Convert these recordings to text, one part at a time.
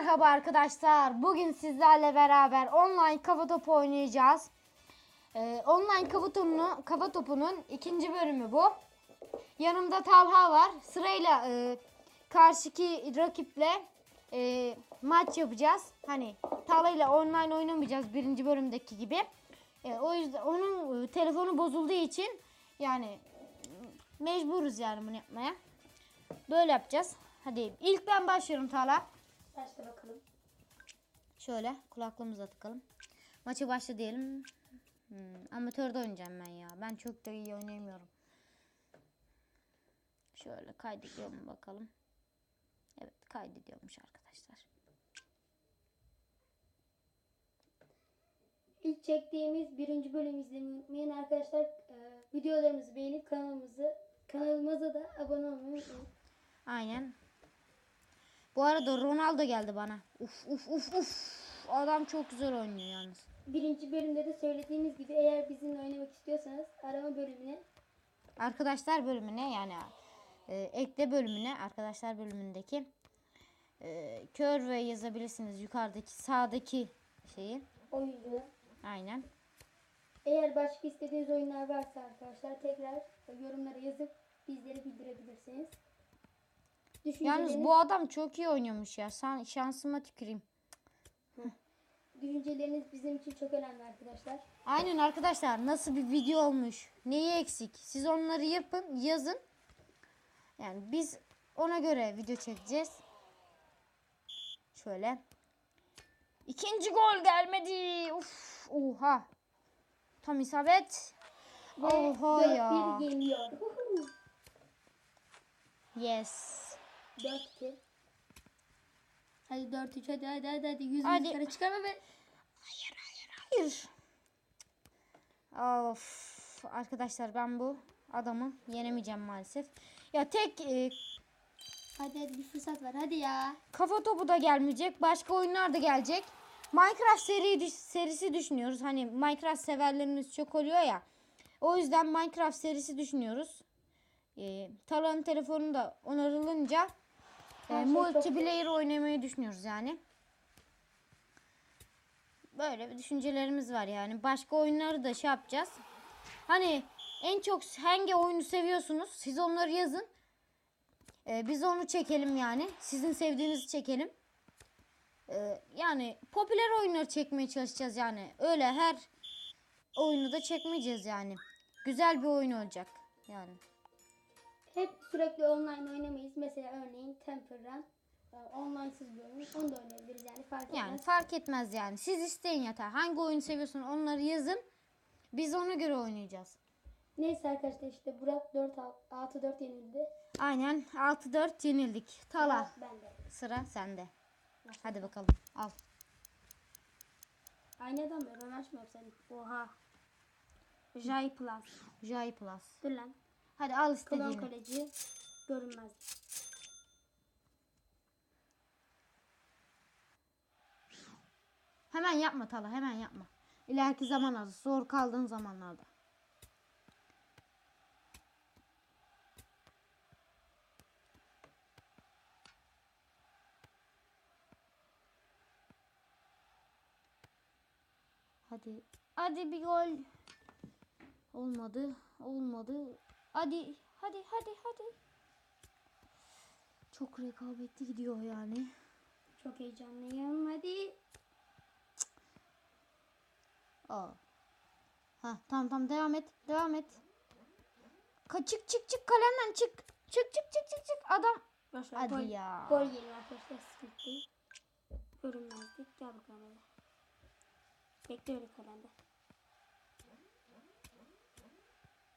Merhaba arkadaşlar. Bugün sizlerle beraber online kafa topu oynayacağız. Ee, online kafa topunu, kafa topunun ikinci bölümü bu. Yanımda Talha var. Sırayla e, karşıki rakiple e, maç yapacağız. Hani Talha ile online oynamayacağız birinci bölümdeki gibi. E, o yüzden onun e, telefonu bozulduğu için yani mecburuz yani bunu yapmaya. Böyle yapacağız. Hadi ilk ben başlıyorum Talha. Başla bakalım. Şöyle kulaklığımıza takalım. Maça başla diyelim. Hmm, amatörde oynayacağım ben ya. Ben çok da iyi oynayamıyorum. Şöyle kaydediyor mu bakalım. Evet kaydediyormuş arkadaşlar. İlk çektiğimiz birinci bölümü izlemeyi unutmayın arkadaşlar. Ee, videolarımızı beğenip kanalımızı kanalımıza da abone olmayı unutmayın. Aynen. Bu arada Ronaldo geldi bana. Uf uf uf uf. Adam çok güzel oynuyor yalnız. Birinci bölümde de söylediğimiz gibi eğer bizimle oynamak istiyorsanız arama bölümüne Arkadaşlar bölümüne yani e, ekle bölümüne arkadaşlar bölümündeki e, kör ve yazabilirsiniz yukarıdaki sağdaki şeyi. oyuncu. Aynen. Eğer başka istediğiniz oyunlar varsa arkadaşlar tekrar yorumlara yazıp bizlere bildirebilirsiniz. Yalnız bu adam çok iyi oynuyormuş ya. San, şansıma tüküreyim. düşünceleriniz bizim için çok önemli arkadaşlar. Aynen arkadaşlar nasıl bir video olmuş? Neyi eksik? Siz onları yapın, yazın. Yani biz ona göre video çekeceğiz. Şöyle. İkinci gol gelmedi. Uf, oha. Tam isabet. Ve Oha 4-1 ya. Huhu. Yes. 4-2. Hadi 4-3 hadi hadi hadi hadi. 100 Hadi. yukarı çıkarma ve Hayır. Of. Arkadaşlar ben bu adamı yenemeyeceğim maalesef. Ya tek e, hadi hadi bir fırsat ver hadi ya. kafa topu da gelmeyecek. Başka oyunlar da gelecek. Minecraft seri serisi düşünüyoruz. Hani Minecraft severlerimiz çok oluyor ya. O yüzden Minecraft serisi düşünüyoruz. E, Tala'nın telefonu da onarılınca e, şey çok multiplayer oynamayı düşünüyoruz yani. Böyle bir düşüncelerimiz var yani. Başka oyunları da şey yapacağız. Hani en çok hangi oyunu seviyorsunuz? Siz onları yazın. Ee, biz onu çekelim yani. Sizin sevdiğinizi çekelim. Ee, yani popüler oyunları çekmeye çalışacağız yani. Öyle her oyunu da çekmeyeceğiz yani. Güzel bir oyun olacak yani. Hep sürekli online oynamayız. Mesela örneğin Temple Run. e, Online'sız bir oyun. Onu da oynayabiliriz yani fark etmez. Yani fark etmez yani. Siz isteyin yeter. Hangi oyunu seviyorsun onları yazın. Biz ona göre oynayacağız. Neyse arkadaşlar işte Burak 4 6-4 yenildi. Aynen 6-4 yenildik. Tala Ben de. sıra sende. Hadi bakalım al. Aynı adam ben rövanş mı yapsam? Oha. Jai Plus. Jai Plus. Dur lan. Hadi al istediğini. kaleci. Görünmez. Hemen yapma Tala hemen yapma. İleriki zamanlarda zor kaldığın zamanlarda. Hadi. Hadi bir gol. Olmadı. Olmadı. Hadi. Hadi hadi hadi. Çok rekabetli gidiyor yani. Çok heyecanlıyım. Hadi. Aa. Ha tamam tamam devam et. Devam et. Ka çık çık kalemden çık. Çık çık çık çık çık adam. Ver, Hadi gol, ya. Gol geliyor arkadaşlar. Sıkıntı. Görünmezlik. Gel bakalım öyle. Bekle öyle kalende.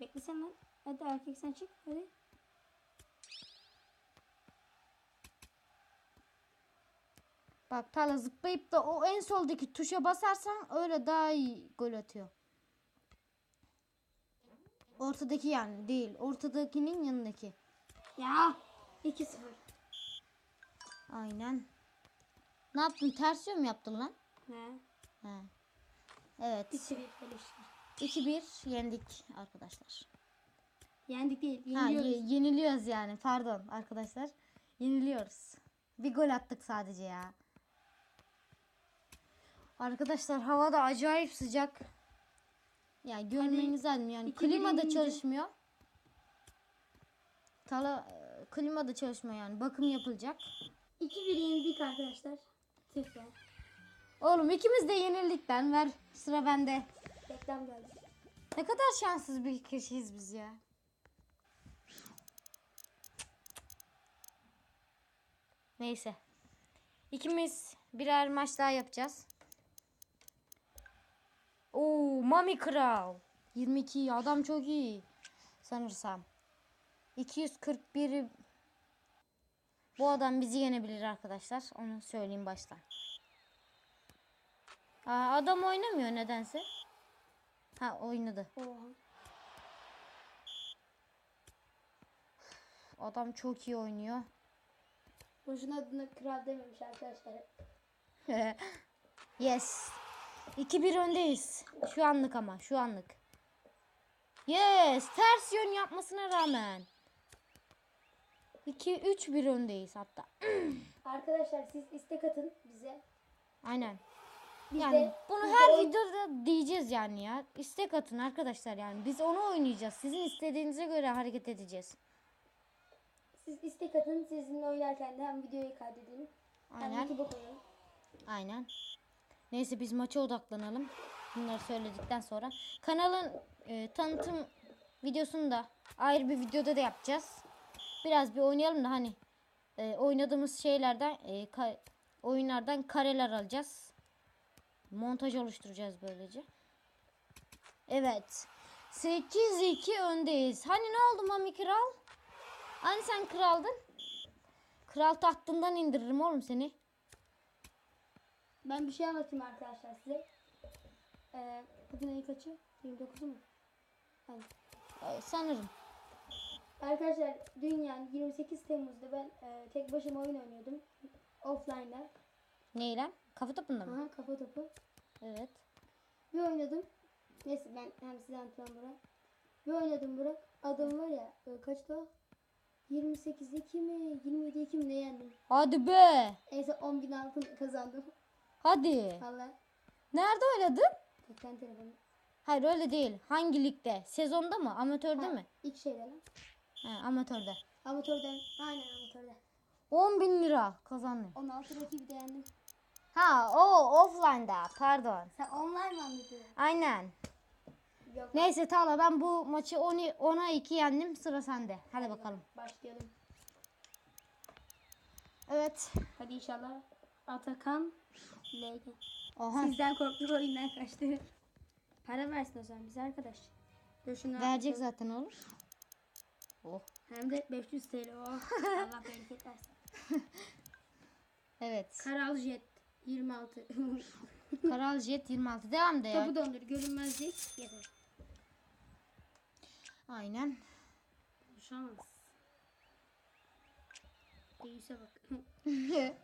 Bekle sen lan. Hadi erkek sen çık. Hadi. Bak Tala zıplayıp da o en soldaki tuşa basarsan öyle daha iyi gol atıyor. Ortadaki yani değil. Ortadakinin yanındaki. Ya. 2-0. Aynen. Ne yaptın? Ters yön mü yaptın lan? Ne? He. Evet. 2-1 eleştir. 2-1 yendik arkadaşlar. Yendik değil. Ha, Yeniliyoruz. ye- yeniliyoruz yani. Pardon arkadaşlar. Yeniliyoruz. Bir gol attık sadece ya. Arkadaşlar hava da acayip sıcak. Ya görmeniz lazım yani klima da çalışmıyor. Tala e, klima da çalışmıyor yani bakım yapılacak. 2-1 yenildik arkadaşlar. Be. Oğlum ikimiz de yenildik ben ver sıra bende. Reklam geldi. Ne kadar şanssız bir kişiyiz biz ya. Neyse. İkimiz birer maç daha yapacağız. Oo, Mami Kral. 22 adam çok iyi. Sanırsam. 241 bu adam bizi yenebilir arkadaşlar. Onu söyleyeyim baştan. Aa, adam oynamıyor nedense. Ha oynadı. Oha. Adam çok iyi oynuyor. Boşuna adına kral dememiş arkadaşlar. yes. 2-1 öndeyiz. Şu anlık ama şu anlık. Yes. Ters yön yapmasına rağmen. 2-3-1 öndeyiz hatta. Arkadaşlar siz istek atın bize. Aynen. Biz Yani de, bunu biz her de videoda diyeceğiz yani ya. İstek atın arkadaşlar yani. Biz onu oynayacağız. Sizin istediğinize göre hareket edeceğiz. siz istek atın. Sizinle oynarken de hem videoyu kaydedelim. Hem Aynen. YouTube'a. Aynen. Neyse biz maça odaklanalım. Bunları söyledikten sonra. Kanalın e, tanıtım videosunu da ayrı bir videoda da yapacağız. Biraz bir oynayalım da hani e, oynadığımız şeylerden e, ka- oyunlardan kareler alacağız. Montaj oluşturacağız böylece. Evet. 8-2 öndeyiz. Hani ne oldu Mami Kral? Hani sen kraldın? Kral tahtından indiririm oğlum seni. Ben bir şey anlatayım arkadaşlar size. Ee, bugün ayı kaçı? 29'u mu? Hayır. Ee, Sanırım. Arkadaşlar dün yani 28 Temmuz'da ben e, tek başıma oyun oynuyordum. Offline'da. Neyle? Kafa topunda mı? Aha kafa topu. Evet. Bir oynadım. Neyse ben hem size anlatıyorum Burak. Bir oynadım Burak. Adam var ya e, kaçta o? 28'de mi 27'de mi ne yendim. Hadi be. Son 10 bin altın kazandım. Hadi. Valla. Nerede oynadın? Tekten telefonu. Hayır öyle değil. Hangi ligde? Sezonda mı? Amatörde Ha, mi? İlk şeyde lan. Ha, amatörde. Amatörden. Aynen amatörde. 10 bin lira kazandın. 16 rakibi de yendim. Ha o offline'da pardon. Sen online mi anladın? Aynen. Yok. Neyse Tala ben bu maçı 10'a 10'a 2 yendim. Sıra sende. Hadi bakalım. Başlayalım. Evet. Hadi inşallah. Atakan LG. Oha. Sizden korktuk oyundan kaçtı. Para versin o zaman bize arkadaş. Şunu Verecek al. zaten oğlum. Oh. Hem de 500 TL. Oh. Allah bereket versin. Evet. Karal Jet 26. Karal Jet 26. Devam de ya. Topu dondur. Görünmez jet. Yeter. Aynen. Konuşamaz. Reis'e bak.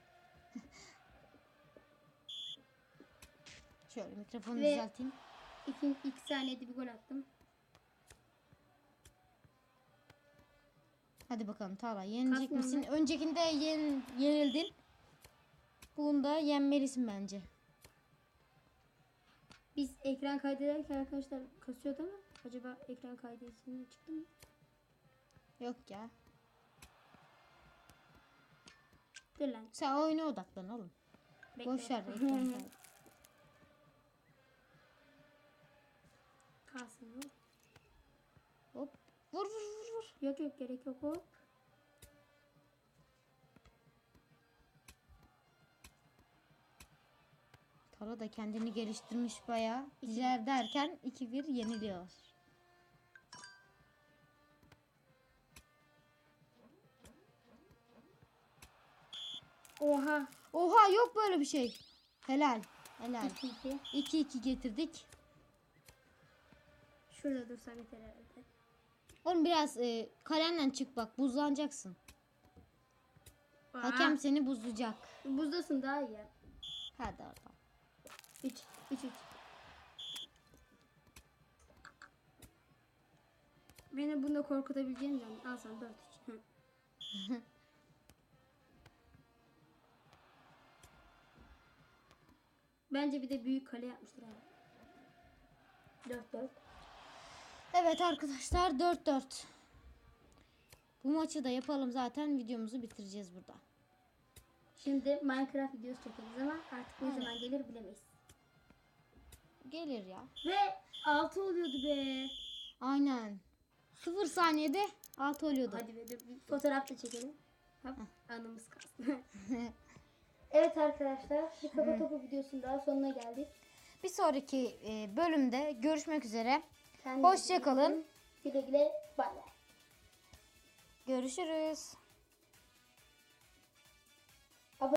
Şöyle mikrofonu Ve- düzelteyim. İki, iki saniyede bir gol attım. Hadi bakalım Tala yenecek Kasmıyor misin? Öncekinde yen, yenildin. Bunda yenmelisin bence. Biz ekran kaydederken arkadaşlar kasıyordu ama acaba ekran kaydı içinden çıktı mı? Yok ya. Dur lan. Sen oyuna odaklan oğlum. Bekle. Boş ver ekran kaydı. Kalsın. Hop. Vur vur vur vur. Yok yok gerek yok hop. Tala da kendini geliştirmiş bayağı. Diğer derken 2-1 yeniliyor. Oha. Oha yok böyle bir şey. Helal. Helal. 2-2. 2-2 getirdik. Şurada dursam yeter herhalde. Oğlum biraz e, kalemle çık bak buzlanacaksın. Aa, Hakem seni buzlayacak. Buzdasın daha iyi. Hadi oradan. 3 3 3. Beni bunda korkutabileceğin zaman al sen 4 3. Bence bir de büyük kale yapmışlar abi. 4-4. Evet arkadaşlar 4-4. Bu maçı da yapalım zaten videomuzu bitireceğiz burada. Şimdi Minecraft videosu çekeriz ama artık ne zaman gelir bilemeyiz. Gelir ya. Ve 6 oluyordu be. Aynen. 0 saniyede 6 oluyordu. Hadi be dur bir fotoğraf da çekelim. Hop, anımız kalsın. evet arkadaşlar bir kafa topu videosunun daha sonuna geldik. Bir sonraki e, bölümde görüşmek üzere. Kendinize Hoşça iyi kalın. bakın. Güle güle bay bay. Görüşürüz.